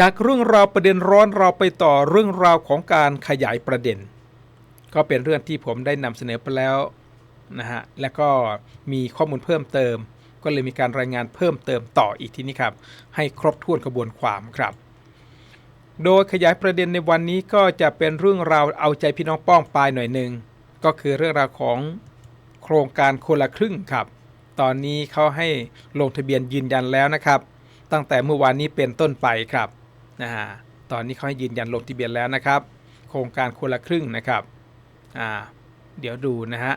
จากเรื่องราวประเด็นร้อนเราไปต่อเรื่องราวของการขยายประเด็น ก็เป็นเรื่องที่ผมได้นำเสนอไปแล้วนะฮะและก็มีข้อมูลเพิ่มเติม ก็เลยมีการรายงานเพิ่มเติมต่ออีกทีนี้ครับ ให้ครบถ้วนกระบวนความครับ โดยขยายประเด็นในวันนี้ก็จะเป็นเรื่องราวเอาใจพี่น้องป้องปลายหน่อยหนึ่งก็คือเรื่องราวของโครงการคนละครึ่งครับ ตอนนี้เขาให้ลงทะเบียนยืนยันแล้วนะครับ ตั้งแต่เมื่อวานนี้เป็นต้นไปครับ นะฮะตอนนี้เขาให้ยืนยันลงทะเบียนแล้วนะครับ โครงการคนละครึ่งนะครับอ่าเดี๋ยวดูนะฮะ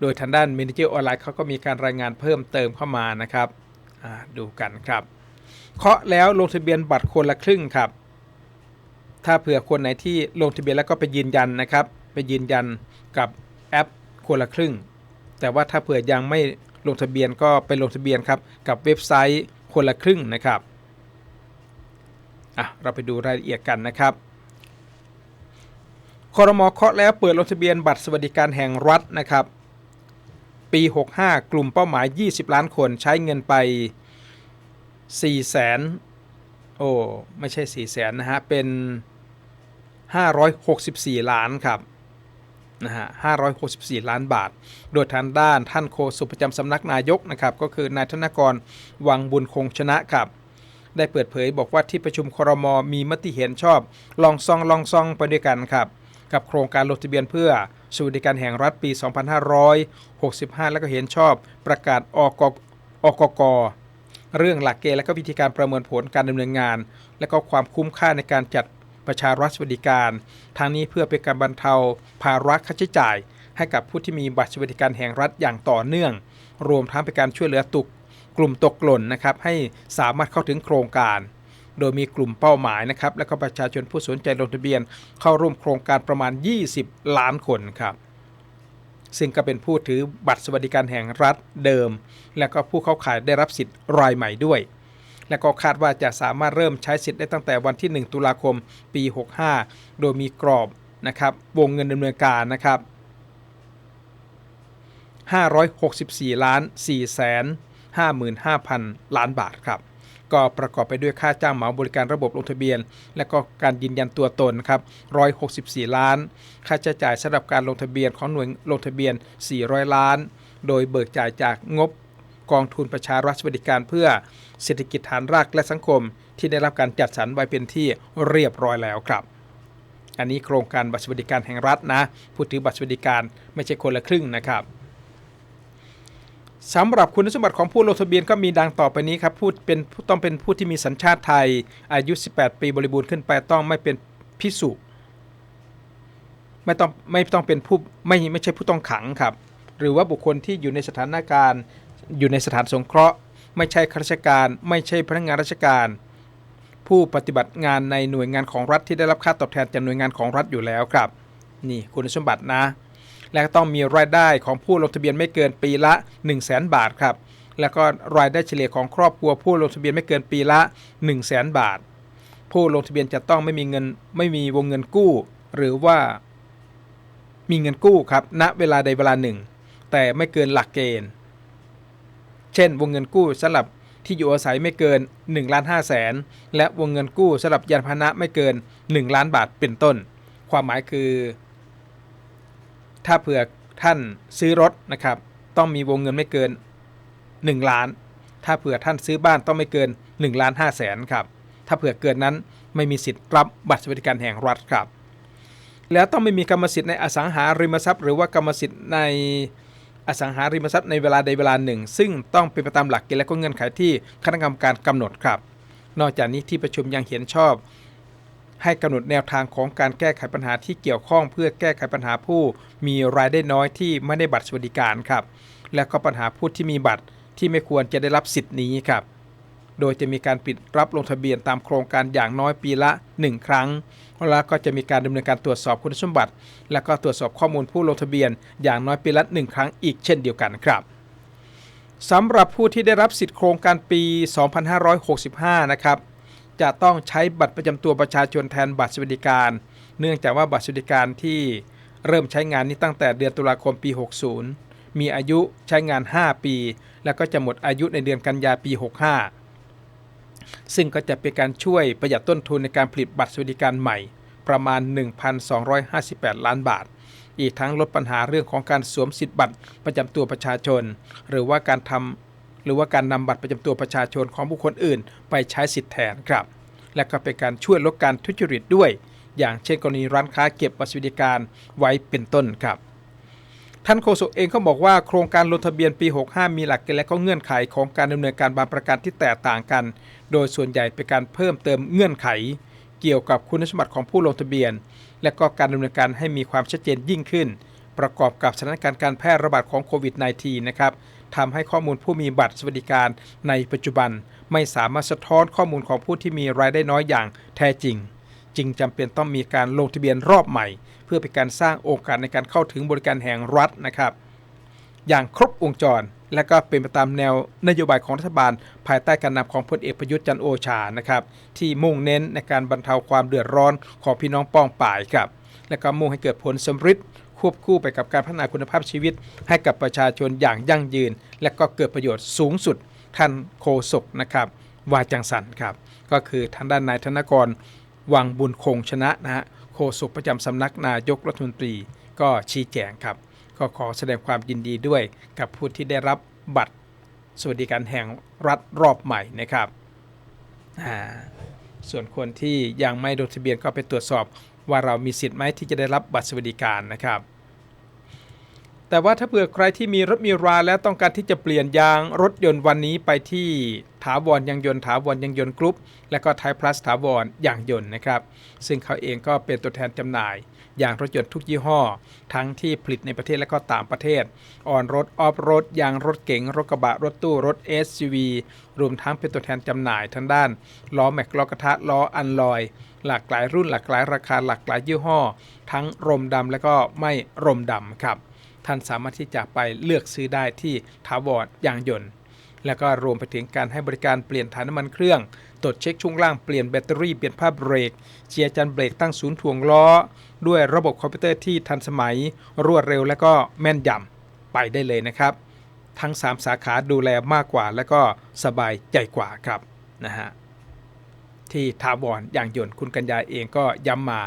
โดยทางด้าน m ม n a g e r ออนไลน์เขาก็มีการรายงานเพิ่มเติมเข้ามานะครับดูกันครับเคาะแล้วลงทะเบียนบัตรคนละครึ่งครับ ถ้าเผื่อคนไหนที่ลงทะเบียนแล้วก็ไปยืนยันนะครับ ไปยืนยันกับแอปคนละครึ่ง แต่ว่าถ้าเผื่อยังไม่ลงทะเบียนก็ไปลงทะเบียนครับกับเว็บไซต์ คนละครึ่งนะครับอะเราไปดูรายละเอียดกันนะครับคอรมอเคาะแล้วเปิดลงทะเบียนบัตรสวัสดิการแห่งรัฐนะครับ ปี 65 กลุ่มเป้าหมาย 20 ล้านคนใช้เงินไป 4 แสนโอ้ ไม่ใช่ 4 แสนนะฮะ เป็น 564 ล้านครับ นะฮะ564 ล้านบาท โดยทางด้านท่านโฆษกประจำสำนักนายกนะครับก็คือนายธนกรวังบุญคงชนะครับได้เปิดเผยบอกว่าที่ประชุมครมมีมติเห็นชอบ ลองซองลองซองไปด้วยกันครับ กับโครงการลงทะเบียนเพื่อสวัสดิการแห่งรัฐปี 2565 แล้วก็เห็นชอบประกาศอกอกกเรื่องหลักเกณฑ์และก็วิธีการประเมินผลการดำเนินงาน และก็ความคุ้มค่าในการจัด ประชารัฐสวัสดิการทางนี้เพื่อเป็นการบรรเทาภาระค่าใช้จ่าย ให้กับผู้ที่มีบัตรสวัสดิการแห่งรัฐอย่างต่อเนื่อง รวมทั้งเป็นการช่วยเหลือตุกกลุ่มตกหล่นนะครับให้สามารถเข้าถึงโครงการ โดยมีกลุ่มเป้าหมายนะครับและก็ประชาชนผู้สนใจลงทะเบียน เข้าร่วมโครงการประมาณ 20 ล้านคนครับซึ่งก็เป็นผู้ถือบัตรสวัสดิการแห่งรัฐเดิม และก็ผู้เข้าขายได้รับสิทธิ์รายใหม่ด้วย และก็คาดว่าจะสามารถเริ่มใช้สิทธิ์ได้ตั้งแต่วันที่ 1 ตุลาคมปี 65 โดยมีกรอบนะครับวงเงินดำเนินการนะครับ564ล้าน4แสน55,000 ล้านบาทครับ ก็ประกอบไปด้วยค่าจ้างเหมาบริการระบบลงทะเบียน และก็การยืนยันตัวตนครับ164 ล้าน ค่าใช้จ่ายสำหรับการลงทะเบียนของหน่วยลงทะเบียน 400 ล้าน โดยเบิกจ่ายจากงบ กองทุนประชารัฐสวัสดิการเพื่อเศรษฐกิจฐานรากและสังคม ที่ได้รับการจัดสรรไว้เป็นที่เรียบร้อยแล้วครับ อันนี้โครงการบัตรสวัสดิการแห่งรัฐนะผู้ถือบัตรสวัสดิการไม่ใช่คนละครึ่งนะครับสำหรับคุณสมบัติของผู้ลงทะเบียนก็มีดังต่อไปนี้ครับ ผู้เป็นต้องเป็นผู้ที่มีสัญชาติไทย อายุ 18 ปีบริบูรณ์ขึ้นไปต้องไม่เป็นพิสุไม่ต้องไม่ต้องเป็นผู้ไม่ไม่ใช่ผู้ต้องขังครับ หรือว่าบุคคลที่อยู่ในสถานการณ์ อยู่ในสถานสงเคราะห์ ไม่ใช่ข้าราชการ ไม่ใช่พนักงานราชการ ผู้ปฏิบัติงานในหน่วยงานของรัฐที่ได้รับค่าตอบแทนจากหน่วยงานของรัฐอยู่แล้วครับ นี่คุณสมบัตินะ และต้องมีรายได้ของผู้ลงทะเบียนไม่เกินปีละ 1 0 0 0 0แบาทครับ แล้วก็รายได้เฉลี่ยของครอบครัวผู้ลงทะเบียนไม่เกินปีละ 1 0 0 0 0แบาท ผู้ลงทะเบียนจะต้องไม่มีเงินไม่มีวงเงินกู้ หรือว่ามีเงินกู้ครับณเวลาใดเวลาหนึ่ง แต่ไม่เกินหลักเกณฑ์ เช่น วงเงินกู้สำหรับที่อยู่อาศัยไม่เกิน1ล้าน5แสนและวงเงินกู้สำหรับยานพาหนะไม่เกิน 1 ล้านบาทเป็นต้น ความหมายคือ ถ้าเผื่อท่านซื้อรถนะครับ ต้องมีวงเงินไม่เกิน 1 ล้าน ถ้าเผื่อท่านซื้อบ้านต้องไม่เกิน1ล้าน5แสนครับ ถ้าเผื่อเกินนั้นไม่มีสิทธิ์รับบัตรสวัสดิการแห่งรัฐครับ แล้วต้องไม่มีกรรมสิทธิ์ในอสังหาริมทรัพย์ หรือว่ากรรมสิทธิ์ใน อสังหาริมทรัพย์ในเวลาใดเวลาหนึ่ง ซึ่งต้องเป็นไปตามหลักเกณฑ์และก็เงื่อนไขที่คณะกรรมการกำหนดครับ นอกจากนี้ที่ประชุมยังเห็นชอบ ให้กำหนดแนวทางของการแก้ไขปัญหาที่เกี่ยวข้อง เพื่อแก้ไขปัญหาผู้มีรายได้น้อยที่ไม่ได้บัตรสวัสดิการครับ และก็ปัญหาผู้ที่มีบัตรที่ไม่ควรจะได้รับสิทธิ์นี้ครับ โดยจะมีการปิดรับลงทะเบียนตามโครงการอย่างน้อยปีละ 1 ครั้ง แล้วก็จะมีการดำเนินการตรวจสอบคุณสมบัติ และก็ตรวจสอบข้อมูลผู้ลงทะเบียนอย่างน้อยปีละ 1 ครั้งอีกเช่นเดียวกันครับสำหรับผู้ที่ได้รับสิทธิโครงการปี 2565 นะครับ จะต้องใช้บัตรประจำตัวประชาชนแทนบัตรสวัสดิการ เนื่องจากว่าบัตรสวัสดิการที่เริ่มใช้งานนี้ตั้งแต่เดือนตุลาคมปี 60 มีอายุใช้งาน 5 ปี แล้วก็จะหมดอายุในเดือนกันยาปี 65 ซึ่งก็จะเป็นการช่วยประหยัดต้นทุนในการผลิตบัตรสวัสดิการใหม่ ประมาณ 1,258 ล้านบาท อีกทั้งลดปัญหาเรื่องของการสวมสิทธิบัตรประจำตัวประชาชน หรือว่าการทำหรือว่าการนำบัตรประจำตัวประชาชนของบุคคลอื่น ไปใช้สิทธิ์แทนครับ และก็เป็นการช่วยลดการทุจริตด้วย อย่างเช่นกรณีร้านค้าเก็บบัตรสวัสดิการไว้เป็นต้นครับ ท่านโฆษกเองก็บอกว่าโครงการลงทะเบียนปี 65 มีหลักเกณฑ์และก็เงื่อนไขของการดำเนินการบางประการที่แตกต่างกัน โดยส่วนใหญ่เป็นการเพิ่มเติมเงื่อนไข เกี่ยวกับคุณสมบัติของผู้ลงทะเบียน และก็การดำเนินการให้มีความชัดเจนยิ่งขึ้น ประกอบกับสถานการณ์การแพร่ระบาดของโควิด -19 นะครับทำให้ข้อมูลผู้มีบัตรสวัสดิการในปัจจุบัน ไม่สามารถสะท้อนข้อมูลของผู้ที่มีรายได้น้อยอย่างแท้จริง จึงจำเป็นต้องมีการลงทะเบียนรอบใหม่ เพื่อเป็นการสร้างโอกาสในการเข้าถึงบริการแห่งรัฐนะครับ อย่างครบวงจรและก็เป็นไปตามแนวนโยบายของรัฐบาล ภายใต้การนำของพลเอกประยุทธ์จันโอชานะครับที่มุ่งเน้นในการบรรเทาความเดือดร้อนของพี่น้องป้องป่ายครับและก็มุ่งให้เกิดผลสำฤทธิ์ควบคู่ไปกับการพัฒนาคุณภาพชีวิต ให้กับประชาชนอย่างยั่งยืน และก็เกิดประโยชน์สูงสุดท่านโฆษกนะครับวาจังสันครับก็คือทางด้านนายธนกร วังบุญคงชนะนะฮะโฆษกประจำสำนักนายกรัฐมนตรีก็ชี้แจงครับ ก็ขอแสดงความยินดีด้วยกับผู้ที่ได้รับบัตรสวัสดิการแห่งรัฐรอบใหม่นะครับส่วนคนที่ยังไม่ลงทะเบียนก็ไปตรวจสอบว่าเรามีสิทธิ์ไหมที่จะได้รับบัตรสวัสดิการนะครับ แต่ว่าถ้าเผื่อใครที่มีรถมีราแล้วต้องการที่จะเปลี่ยนยางรถยนต์วันนี้ไปที่ถาวรยางยนต์ถาวรยางยนต์กรุ๊ปและก็ไทยพลัสถาวรยางยนต์นะครับ ซึ่งเขาเองก็เป็นตัวแทนจำหน่ายยางรถยนต์ทุกยี่ห้อ ทั้งที่ผลิตในประเทศและก็ต่างประเทศออนรถออฟรถยางรถเก๋งรถกระบะรถตู้รถ SUV รวมทั้งเป็นตัวแทนจำหน่ายทางด้านล้อแม็กล้อกระทะล้ออันลอย หลากหลายรุ่นหลากหลายราคาหลากหลายยี่ห้อ ทั้งรมดำและก็ไม่รมดำครับ ท่านสามารถที่จะไปเลือกซื้อได้ที่ถาวรยางยนต์ แล้วก็รวมไปถึงการให้บริการเปลี่ยนถ่ายน้ำมันเครื่องตรวจเช็คช่วงล่างเปลี่ยนแบตเตอรี่เปลี่ยนผ้าเบรกเจียร์จันเบรกตั้งศูนย์ถ่วงล้อ ด้วยระบบคอมพิวเตอร์ที่ทันสมัย รวดเร็วและก็แม่นยำไปได้เลยนะครับ ทั้ง 3 สาขาดูแลมากกว่า และก็สบายใจกว่าครับนะฮะที่ทาวรอย่างยนต์คุณกัญญาเองก็ย้ำมา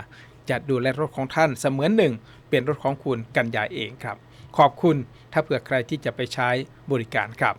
จะดูแลรถของท่านเสมือนหนึ่ง เป็นรถของคุณกัญญาเองครับ ขอบคุณถ้าเผื่อใครที่จะไปใช้บริการครับ